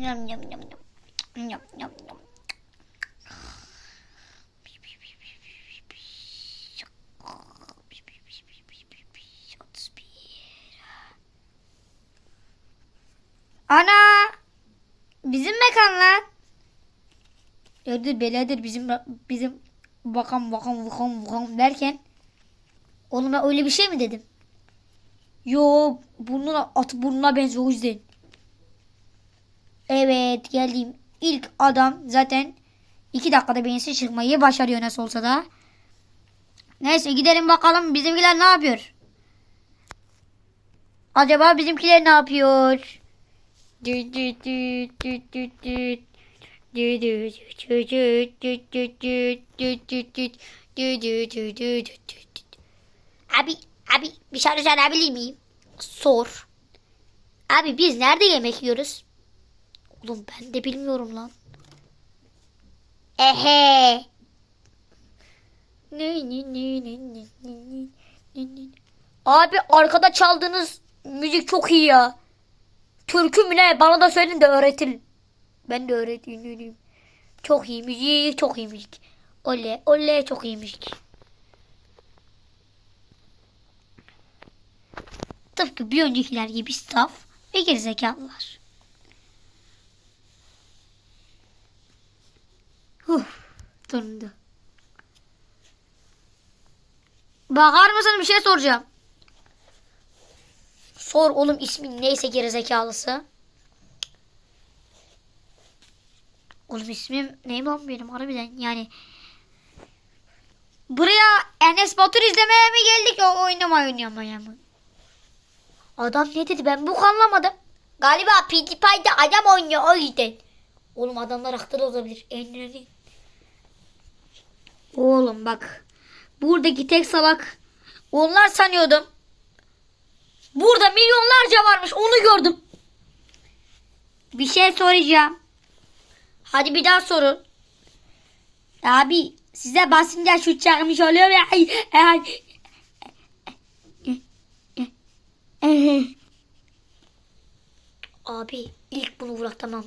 Yum yum yum yum. Yum yum yum. Ana! Bizim mekan lan. Ödür beladır bizim bizim bakam bakam bakam bakam derken oğlum ben öyle bir şey mi dedim? Yo burnuna at burnuna benziyor o yüzden. Evet geldim. İlk adam zaten 2 dakikada beyinsiz çıkmayı başarıyor nasıl olsa da. Neyse gidelim bakalım bizimkiler ne yapıyor? Acaba bizimkiler ne yapıyor? Abi, abi bir şarj alabilir miyim? Sor. Abi biz nerede yemek yiyoruz? Oğlum ben de bilmiyorum lan. Ehe. Ne ne ne ne ne ne ne ne. Abi arkada çaldığınız müzik çok iyi ya. Türkü mü ne? Bana da söyleyin de öğretin. Ben de öğreteyim. Çok iyi müzik, çok iyi müzik. Oley, oley çok iyi müzik. Tıpkı bir öncekiler gibi saf ve gerizekalılar. Huh, sonunda. Bakar mısın bir şey soracağım. Sor oğlum ismin neyse gerizekalısı. Oğlum ismim neyim lan benim harbiden yani. Buraya Enes Batur izlemeye mi geldik o oynama oynamaya mı? Adam ne dedi ben bu anlamadım. Galiba PewDiePie'de adam oynuyor o yüzden. Oğlum adamlar da olabilir. Enleri. Oğlum bak. Buradaki tek salak. Onlar sanıyordum. Burada milyonlarca varmış onu gördüm. Bir şey soracağım. Hadi bir daha sorun. Abi size basınca şu çakmış oluyor ya. Abi ilk bunu vurak tamam.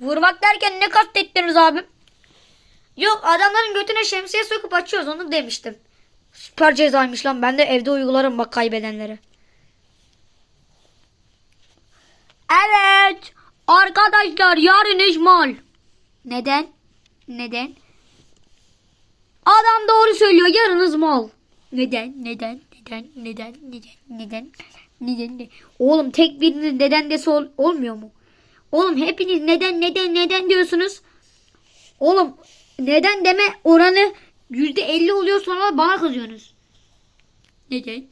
Vurmak derken ne kastettiniz abim? Yok adamların götüne şemsiye sokup açıyoruz onu demiştim. Süper cezaymış lan ben de evde uygularım bak kaybedenleri. Evet arkadaşlar yarın ihmal. Neden? Neden? Adam doğru söylüyor yarınız mal. Neden? Neden? Neden? Neden? Neden? Neden? Neden? de- Oğlum tek biriniz neden dese ol- olmuyor mu? Oğlum hepiniz neden neden neden diyorsunuz? Oğlum neden deme oranı yüzde elli oluyor sonra bana kızıyorsunuz. Neden?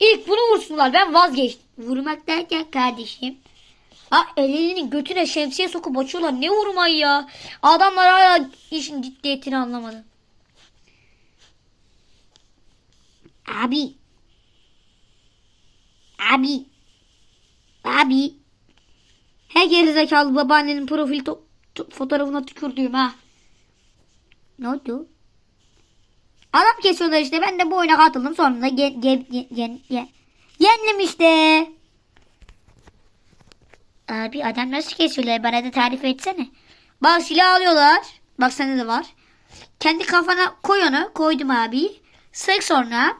İlk bunu vursunlar ben vazgeçtim. Vurmak derken kardeşim. Ha ellerinin götüne şemsiye sokup açıyorlar. Ne vurmayı ya? Adamlar hala işin ciddiyetini anlamadı. Abi. Abi. Abi. Her gerizekalı babaannenin profil to- to- fotoğrafına tükürdüğüm ha. Ne oldu? Adam kesiyorlar işte. Ben de bu oyuna katıldım. Sonra da gen, gen, gen, gen, gen- yendim işte. Abi adam nasıl kesiyorlar? Bana da tarif etsene. Bak silah alıyorlar. Bak sende de var. Kendi kafana koy onu. Koydum abi. Sık sonra.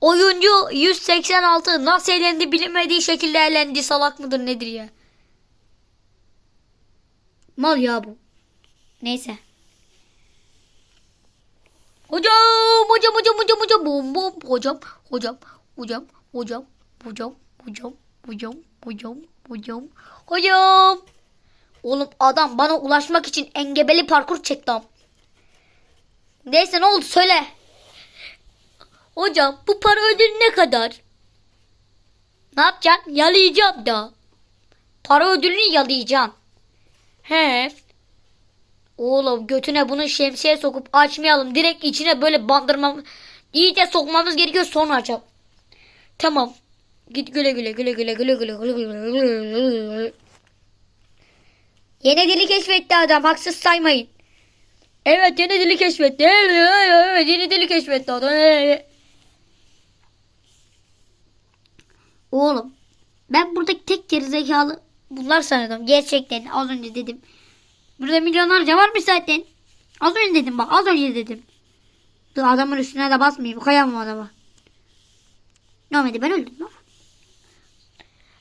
Oyuncu 186 nasıl elendi bilinmediği şekilde elendi. Salak mıdır nedir ya? Mal ya bu. Neyse. Hocam, hocam, hocam, hocam, hocam, bom, bom, hocam, hocam, hocam, hocam, hocam, hocam, hocam, hocam, hocam, hocam. Oğlum adam bana ulaşmak için engebeli parkur çekti. Neyse ne oldu söyle. Hocam bu para ödülü ne kadar? Ne yapacaksın? Yalayacağım da. Para ödülünü yalayacaksın. He. Oğlum götüne bunu şemsiye sokup açmayalım. Direkt içine böyle bandırmamız, iyice sokmamız gerekiyor sonra açalım. Tamam. Git güle güle güle güle güle güle güle. Yeni dili keşfetti adam. Haksız saymayın. Evet yeni dili keşfetti. Evet, evet, yeni dili keşfetti adam. Evet. Oğlum ben buradaki tek gerizekalı bunlar sanıyordum. Gerçekten az önce dedim. Burada milyonlarca varmış zaten. Az önce dedim bak az önce dedim. Dur adamın üstüne de basmayayım. Kayamam adama. Normalde ben öldüm.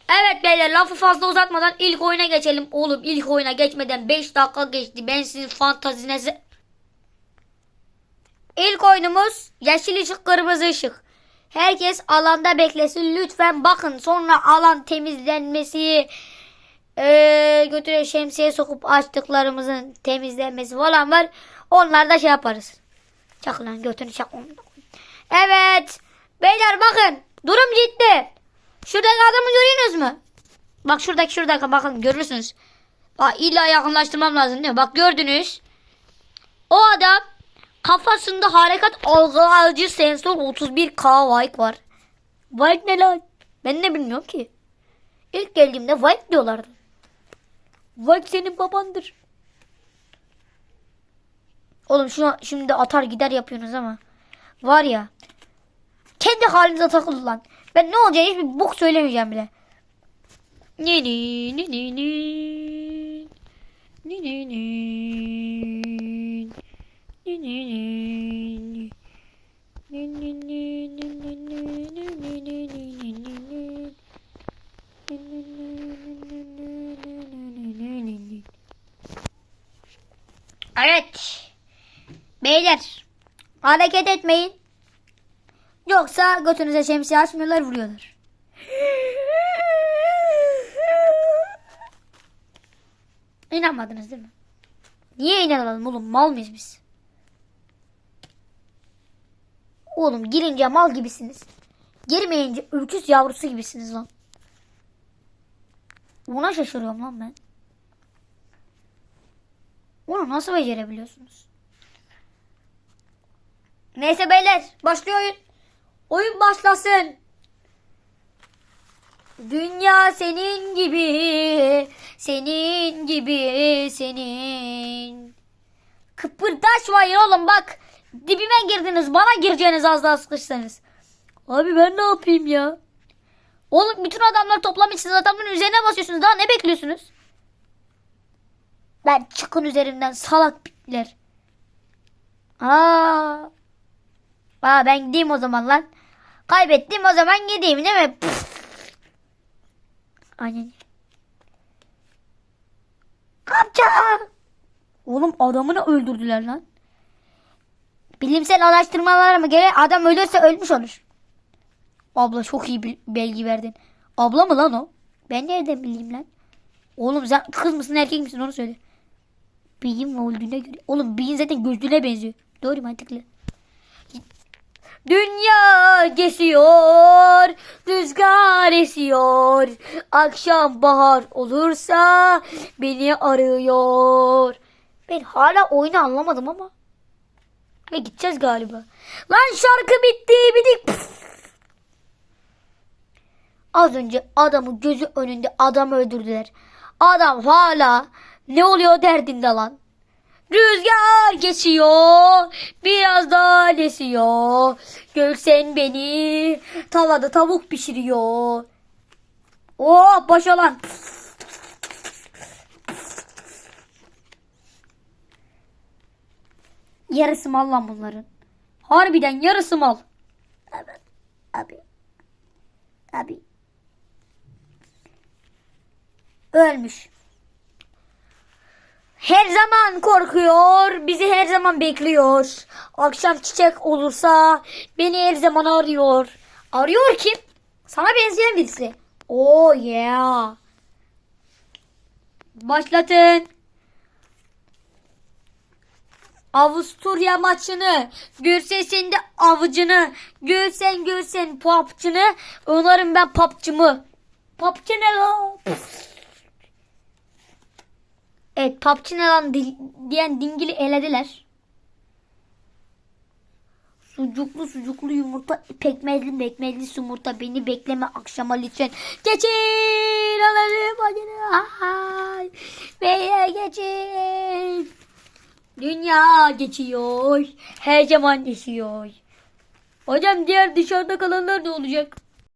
Evet beyler lafı fazla uzatmadan ilk oyuna geçelim. Oğlum ilk oyuna geçmeden 5 dakika geçti. Ben sizin fantazinize... İlk oyunumuz yeşil ışık kırmızı ışık. Herkes alanda beklesin. Lütfen bakın sonra alan temizlenmesi eee götüre şemsiye sokup açtıklarımızın temizlenmesi falan var. Onlar da şey yaparız. Çak lan götünü çak. Evet. Beyler bakın. Durum ciddi. Şuradaki adamı görüyorsunuz mu? Bak şuradaki şuradaki bakın görürsünüz. Bak illa yakınlaştırmam lazım değil mi? Bak gördünüz. O adam kafasında harekat algılayıcı sensör 31K Vike var. Vike ne lan? Ben ne bilmiyorum ki. İlk geldiğimde Vike diyorlardı. Vike senin babandır. Oğlum şuna şimdi atar gider yapıyorsunuz ama. Var ya. Kendi halinize takılın lan. Ben ne olacağını hiçbir bok söylemeyeceğim bile. Ni ni ni ni ni. Ni ni ni. Evet. Beyler. Hareket etmeyin. Yoksa götünüze şemsiye açmıyorlar vuruyorlar. İnanmadınız değil mi? Niye inanalım oğlum mal mıyız biz? Oğlum girince mal gibisiniz. Girmeyince öküz yavrusu gibisiniz lan. Ona şaşırıyorum lan ben. Onu nasıl becerebiliyorsunuz? Neyse beyler başlıyor oyun. Oyun başlasın. Dünya senin gibi, senin gibi, senin. Kıpırdaşmayın oğlum bak. Dibime girdiniz, bana gireceğiniz az daha sıkışsanız. Abi ben ne yapayım ya? Oğlum bütün adamları toplamışsınız, adamın üzerine basıyorsunuz. Daha ne bekliyorsunuz? Ben çıkın üzerinden salak bitler. Aa. Aa ben gideyim o zaman lan. Kaybettim o zaman gideyim değil mi? Aynen. Amca. Oğlum adamını öldürdüler lan. Bilimsel araştırmalara mı göre adam ölürse ölmüş olur. Abla çok iyi bir belgi verdin. Abla mı lan o? Ben nereden bileyim lan? Oğlum sen kız mısın erkek misin onu söyle. Beyin öldüğüne göre. Oğlum beyin zaten gözlüğüne benziyor. Doğru mantıklı. Dünya geçiyor, rüzgar esiyor. Akşam bahar olursa beni arıyor. Ben hala oyunu anlamadım ama. Ve gideceğiz galiba. Lan şarkı bitti, bitik. Püf. Az önce adamı gözü önünde adam öldürdüler. Adam hala ne oluyor derdinde lan. Rüzgar geçiyor, biraz daha esiyor. Görsen beni, tavada tavuk pişiriyor. Oh başa lan. Yarısı mal lan bunların. Harbiden yarısı mal. Evet, abi. Abi. Ölmüş. Her zaman korkuyor, bizi her zaman bekliyor. Akşam çiçek olursa beni her zaman arıyor. Arıyor kim? Sana benzeyen birisi. Oh yeah. Başlatın. Avusturya maçını, Gürses'in de avucunu, Gülsen Gülsen papçını, onarım ben papçımı. Papçı ne la? Evet PUBG ne lan di- diyen dingili elediler. Sucuklu sucuklu yumurta pekmezli pekmezli yumurta beni bekleme akşama lütfen. Geçin hadi. Ay, Beyler geçin. Dünya geçiyor. Her zaman geçiyor. Hocam diğer dışarıda kalanlar ne olacak?